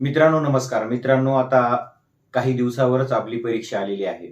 मित्रांनो नमस्कार. मित्रांनो आता काही दिवसावरच आपली परीक्षा आलेली आहे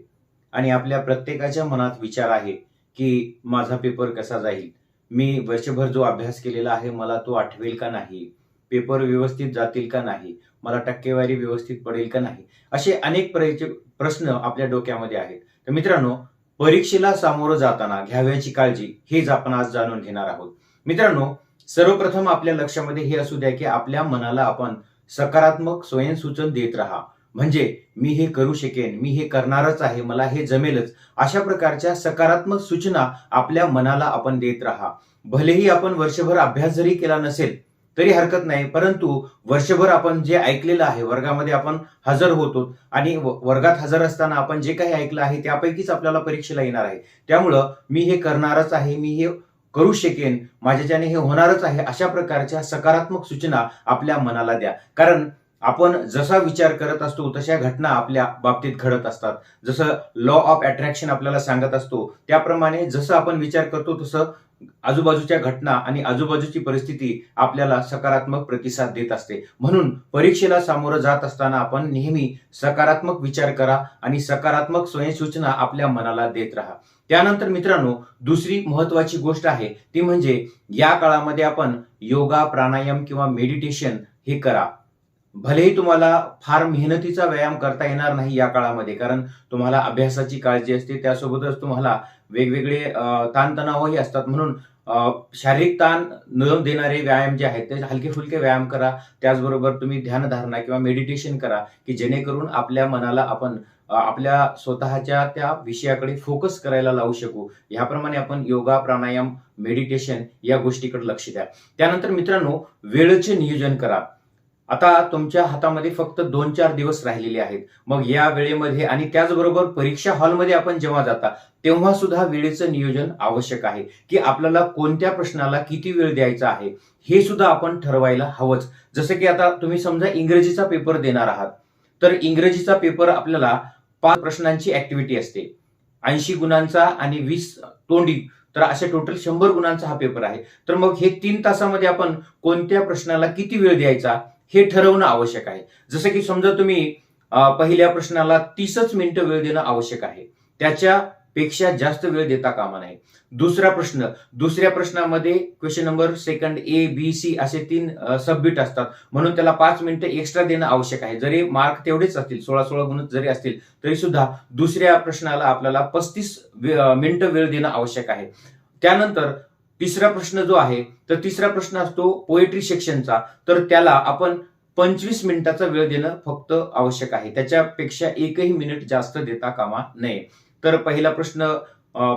आणि आपल्या प्रत्येकाच्या मनात विचार आहे की माझा पेपर कसा जाईल? मी वर्षभर जो अभ्यास केलेला आहे मला तो आठवेल का नाही? पेपर व्यवस्थित जातील का नाही? मला टक्केवारी व्यवस्थित पडेल का नाही? असे अनेक प्रश्न आपल्या डोक्यामध्ये आहेत. तर मित्रांनो परीक्षेला सामोरं जाताना घ्यावयाची काळजी हेच आपण आज जाणून घेणार आहोत. मित्रांनो सर्वप्रथम आपल्या लक्षामध्ये हे असू द्या की आपल्या मनाला आपण सकारात्मक स्वयंसूचन देत राहा. म्हणजे मी हे करू शकेन मी हे करणारच आहे मला हे जमेलच. अशा प्रकारच्या सकारात्मक सूचना आपल्या मनाला आपण देत राहा. भलेही आपण वर्षभर अभ्यास जरी केला नसेल तरी हरकत नाही. परंतु वर्षभर आपण जे ऐकलेलं आहे वर्गामध्ये आपण हजर होतो आणि व- वर्गात हजर असताना आपण जे काही ऐकलं आहे त्यापैकीच आपल्याला परीक्षेला येणार आहे. त्यामुळं मी हे करणारच आहे मी हे करू शकेन. माझ्याच्याने हे होणारच आहे. अशा प्रकारच्या सकारात्मक सूचना आपल्या मनाला द्या. कारण आपण जसा विचार करत असतो तशा घटना आपल्या बाबतीत घडत असतात. जसं लॉ ऑफ अट्रॅक्शन आपल्याला सांगत असतो त्याप्रमाणे जसं आपण विचार करतो तसं आजूबाजूच्या घटना आणि आजूबाजूची परिस्थिती आपल्याला सकारात्मक प्रतिसाद देत असते. म्हणून परीक्षेला सामोरं जात असताना आपण नेहमी सकारात्मक विचार करा आणि सकारात्मक स्वयंसूचना आपल्या मनाला देत राहा. त्यानंतर मित्रांनो दुसरी महत्वाची गोष्ट आहे ती म्हणजे या काळामध्ये आपण योगा प्राणायाम किंवा मेडिटेशन हे करा. भलेही तुम्हाला फार मेहनतीचा व्यायाम करता येणार नाही या काळामध्ये कारण तुम्हाला अभ्यासाची काळजी असते त्यासोबतच तुम्हाला वेगवेगळे ताणतणावही असतात. म्हणून शारीरिक ताण न देणारे व्यायाम जे आहेत ते हलके फुलके व्यायाम करा. त्याचबरोबर तुम्ही ध्यानधारणा किंवा मेडिटेशन करा की जेणेकरून आपल्या मनाला आपण आपल्या स्वतःच्या त्या विषयाकडे फोकस करायला लावू शकू. ह्याप्रमाणे आपण योगा प्राणायाम मेडिटेशन या गोष्टीकडे लक्ष द्या. त्यानंतर मित्रांनो वेळेचे नियोजन करा. आता तुमच्या हातामध्ये फक्त दोन चार दिवस राहिलेले आहेत. मग या वेळेमध्ये आणि त्याचबरोबर परीक्षा हॉलमध्ये आपण जेव्हा जाता तेव्हा सुद्धा वेळेचं नियोजन आवश्यक आहे. की आपल्याला कोणत्या प्रश्नाला किती वेळ द्यायचा आहे हे सुद्धा आपण ठरवायला हवंच. जसं की आता तुम्ही समजा इंग्रजीचा पेपर देणार आहात. तर इंग्रजीचा पेपर आपल्याला पाच प्रश्नांची ऍक्टिव्हिटी असते. ऐंशी गुणांचा आणि वीस तोंडी तर अशा टोटल शंभर गुणांचा हा पेपर आहे. तर मग हे तीन तासामध्ये आपण कोणत्या प्रश्नाला किती वेळ द्यायचा हे ठरवणं आवश्यक आहे. जसं की समजा तुम्ही पहिल्या प्रश्नाला तीसच मिनिटं वेळ देणं आवश्यक आहे. त्याच्यापेक्षा जास्त वेळ देता कामा नाही दुसरा प्रश्न दुसऱ्या प्रश्नामध्ये question number second A B C असे तीन सबमिट असतात. म्हणून त्याला पाच मिनिटं एक्स्ट्रा देणं आवश्यक आहे. जरी मार्क तेवढेच असतील सोळा सोळा गुण जरी असतील तरी सुद्धा दुसऱ्या प्रश्नाला आपल्याला पस्तीस मिनिटं वेळ देणं आवश्यक आहे. त्यानंतर तिसरा प्रश्न जो आहे तर तिसरा प्रश्न असतो पोएट्री सेक्शनचा तर त्याला आपण पंचवीस मिनिटाचा वेळ देणं फक्त आवश्यक आहे. त्याच्यापेक्षा एकही मिनिट जास्त देता कामा नये. तर पहिला प्रश्न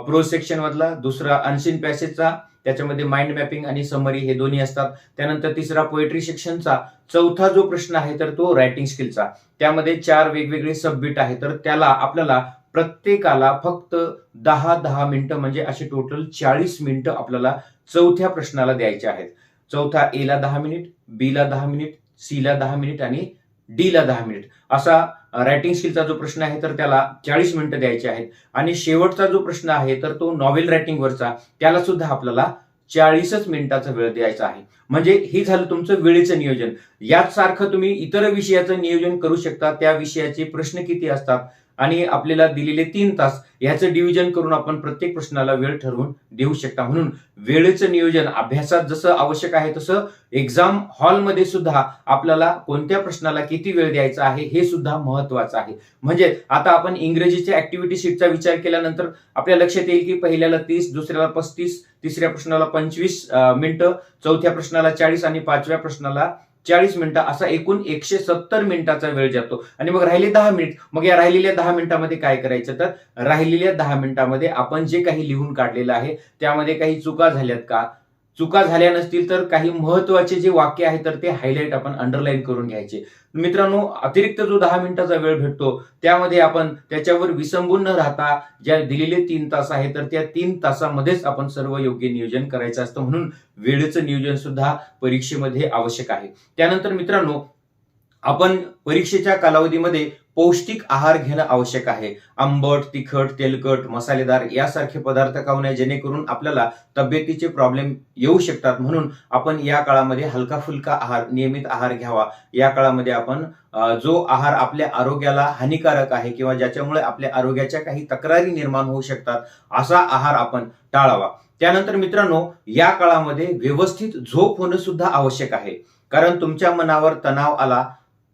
प्रो सेक्शन मधला दुसरा अनसिन पॅसेजचा त्याच्यामध्ये माइंड मॅपिंग आणि समरी हे दोन्ही असतात. त्यानंतर तिसरा पोएट्री सेक्शनचा चौथा जो प्रश्न आहे तर तो रायटिंग स्किलचा त्यामध्ये चार वेगवेगळे सबमिट आहे. तर त्याला आपल्याला प्रत्येकाला फक्त दहा दहा मिनिटं म्हणजे असे टोटल चाळीस मिनिटं आपल्याला चौथ्या प्रश्नाला द्यायचे आहेत. चौथा ए ला दहा मिनिट बी ला दहा मिनिट सी ला दहा मिनिट आणि डी ला दहा मिनिट. असा रायटिंग स्किलचा जो प्रश्न आहे तर त्याला चाळीस मिनिटं द्यायचे आहेत. आणि शेवटचा जो प्रश्न आहे तर तो नॉवेल रायटिंगवरचा त्याला सुद्धा आपल्याला चाळीसच मिनिटाचा वेळ द्यायचा आहे. म्हणजे हे झालं तुमचं वेळेचं नियोजन. याच सारखं तुम्ही इतर विषयाचं नियोजन करू शकता. त्या विषयाचे प्रश्न किती असतात? आणि आपल्याला दिलेले तीन तास ह्याचं डिव्हिजन करून आपण प्रत्येक प्रश्नाला वेळ ठरवून देऊ शकता. म्हणून वेळेचं नियोजन अभ्यासात जसं आवश्यक आहे तसं एक्झाम हॉलमध्ये सुद्धा आपल्याला कोणत्या प्रश्नाला किती वेळ द्यायचा आहे हे सुद्धा महत्वाचं आहे. म्हणजे आता आपण इंग्रजीच्या ऍक्टिव्हिटी शीटचा विचार केल्यानंतर आपल्या लक्षात येईल की पहिल्याला तीस दुसऱ्याला पस्तीस तिसऱ्या प्रश्नाला पंचवीस मिनिटं चौथ्या प्रश्नाला चाळीस आणि पाचव्या प्रश्नाला चाळीस मिनिटं असा एकूण एकशे सत्तर मिनिटाचा वेळ जातो. आणि मग राहिले दहा मिनिट मग या राहिलेल्या दहा मिनिटामध्ये काय करायचं? तर राहिलेल्या दहा मिनिटामध्ये आपण जे काही लिहून काढलेलं आहे त्यामध्ये काही चुका झाल्यात का? चुका झाल्या नसतील तर काही महत्त्वाचे जे वाक्य आहे तर ते हायलाईट आपण अंडरलाईन करून घ्यायचे. मित्रांनो अतिरिक्त जो दहा मिनिटाचा वेळ भेटतो त्यामध्ये आपण त्याच्यावर विसंबून न राहता ज्या दिलेले तीन तास आहे तर त्या तीन तासामध्येच आपण सर्व योग्य नियोजन करायचं असतं. म्हणून वेळेचं नियोजन सुद्धा परीक्षेमध्ये आवश्यक आहे. त्यानंतर मित्रांनो आपण परीक्षेच्या कालावधीमध्ये पौष्टिक आहार घेणं आवश्यक आहे. आंबट तिखट तेलकट मसालेदार यासारखे पदार्थ खाऊ नये जेणेकरून आपल्याला तब्येतीचे प्रॉब्लेम येऊ शकतात. म्हणून आपण या काळामध्ये हलका फुलका आहार नियमित आहार घ्यावा. या काळामध्ये आपण जो आहार आपल्या आरोग्याला हानिकारक आहे किंवा ज्याच्यामुळे आपल्या आरोग्याच्या काही तक्रारी निर्माण होऊ शकतात असा आहार आपण टाळावा. त्यानंतर मित्रांनो या काळामध्ये व्यवस्थित झोप होणं सुद्धा आवश्यक आहे. कारण तुमच्या मनावर तणाव आला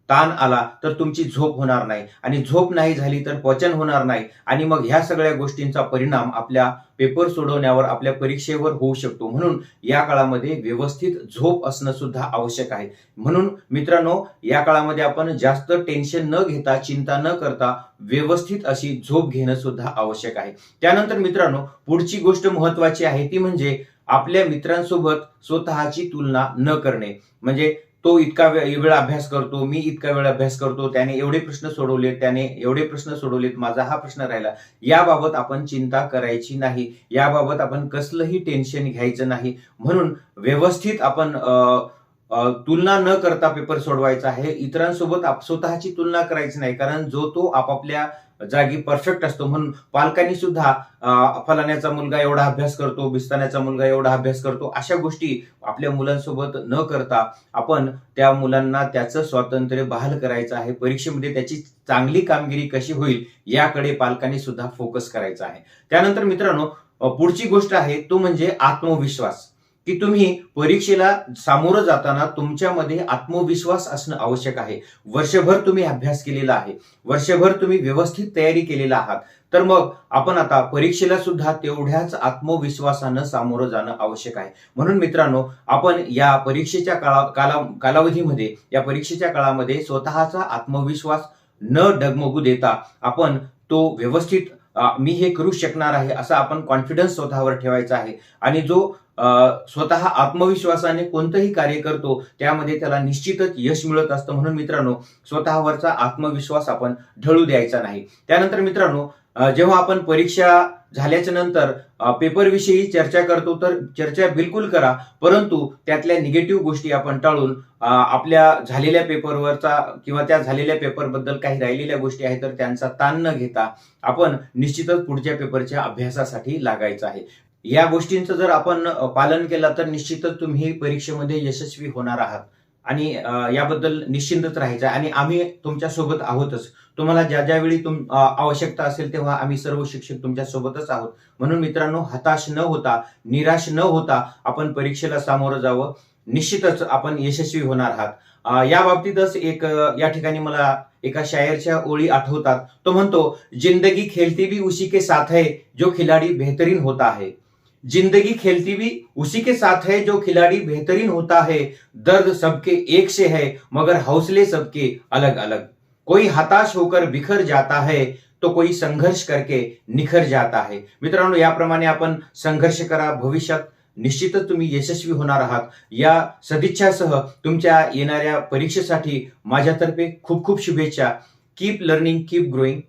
ताण आला तर तुमची झोप होणार नाही. आणि झोप नाही झाली तर पचन होणार नाही. आणि मग ह्या सगळ्या गोष्टींचा परिणाम आपल्या पेपर सोडवण्यावर आपल्या परीक्षेवर होऊ शकतो. म्हणून या काळामध्ये व्यवस्थित झोप असणं सुद्धा आवश्यक आहे. म्हणून मित्रांनो या काळामध्ये आपण जास्त टेन्शन न घेता चिंता न करता व्यवस्थित अशी झोप घेणं सुद्धा आवश्यक आहे. त्यानंतर मित्रांनो पुढची गोष्ट महत्वाची आहे ती म्हणजे आपल्या मित्रांसोबत स्वतःची तुलना न करणे. म्हणजे तो इतका वेळ अभ्यास करतो मी इतका वेळ अभ्यास करतो त्याने एवढे प्रश्न सोडवलेत त्याने एवढे प्रश्न सोडवलेत माझा हा प्रश्न राहिला. याबाबत आपण चिंता करायची नाही. याबाबत आपण कसलंही टेन्शन घ्यायचं नाही. म्हणून व्यवस्थित आपण अं तुलना न करता पेपर सोडवायचा आहे. इतरांसोबत आप- स्वतःची तुलना करायची नाही कारण जो तो आपापल्या जागी परफेक्ट असतो. म्हणून पालकांनी सुद्धा फलाण्याचा मुलगा एवढा अभ्यास करतो बिस्ताण्याचा मुलगा एवढा अभ्यास करतो अशा गोष्टी आपल्या मुलांसोबत न करता आपण त्या मुलांना त्याचं स्वातंत्र्य बहाल करायचं आहे. परीक्षेमध्ये त्याची चांगली कामगिरी कशी होईल याकडे पालकांनी सुद्धा फोकस करायचा आहे. त्यानंतर मित्रांनो पुढची गोष्ट आहे तो म्हणजे आत्मविश्वास. की तुम्ही परीक्षेला सामोरं जाताना तुमच्यामध्ये आत्मविश्वास असणं आवश्यक आहे. वर्षभर तुम्ही अभ्यास केलेला आहे. वर्षभर तुम्ही व्यवस्थित तयारी केलेला आहात. तर मग आपण आता परीक्षेला सुद्धा तेवढ्याच आत्मविश्वासानं सामोरं जाणं आवश्यक आहे. म्हणून मित्रांनो आपण या परीक्षेच्या काळा काला कालावधीमध्ये या परीक्षेच्या काळामध्ये स्वतःचा आत्मविश्वास न डगमगू देता आपण तो व्यवस्थित मी हे करू शकणार आहे असा आपण कॉन्फिडन्स स्वतःवर ठेवायचा आहे. आणि जो स्वतः आत्मविश्वासाने कोणतंही कार्य करतो त्यामध्ये त्याला निश्चितच यश मिळत असतं. म्हणून मित्रांनो स्वतःवरचा आत्मविश्वास आपण ढळू द्यायचा नाही. त्यानंतर मित्रांनो जेव्हा आपण परीक्षा झाल्याच्यानंतर पेपरविषयी चर्चा करतो तर चर्चा बिलकुल करा परंतु त्यातल्या निगेटिव्ह गोष्टी आपण टाळून आपल्या झालेल्या पेपरवरचा किंवा त्या झालेल्या पेपरबद्दल काही राहिलेल्या गोष्टी आहेत तर त्यांचा ताण न घेता आपण निश्चितच पुढच्या पेपरच्या अभ्यासासाठी लागायचं आहे. या गोष्टींचं जर आपण पालन केलं तर निश्चितच तुम्ही परीक्षेमध्ये यशस्वी होणार आहात. आणि याबद्दल निश्चिंतच राहायचं आणि आम्ही तुमच्यासोबत आहोतच. तुम्हाला ज्या ज्यावेळी तुम आवश्यकता असेल तेव्हा आम्ही सर्व शिक्षक तुमच्या सोबतच आहोत. म्हणून मित्रांनो हताश न होता निराश न होता आपण परीक्षेला सामोरं जावं. निश्चितच आपण यशस्वी होणार आहात. या बाबतीतच एक या ठिकाणी मला एका शायरच्या ओळी आठवतात. तो म्हणतो जिंदगी खेलती भी उशी के साथ है जो खिलाडी बेहतरीन होता है. जिंदगी खेलती भी उसी के साथ है जो खिलाड़ी बेहतरीन होता है. दर्द सबके एक से है मगर हौसले सबके अलग अलग कोई हताश होकर बिखर जाता है तो कोई संघर्ष करके निखर जाता है। मित्रांनो याप्रमाणे आपण संघर्ष करा भविष्यात निश्चितच तुम्ही यशस्वी होणार आहात. या सदिच्छासह तुमच्या येणाऱ्या परीक्षेसाठी माझ्यातर्फे खूप खूप शुभेच्छा. Keep learning keep growing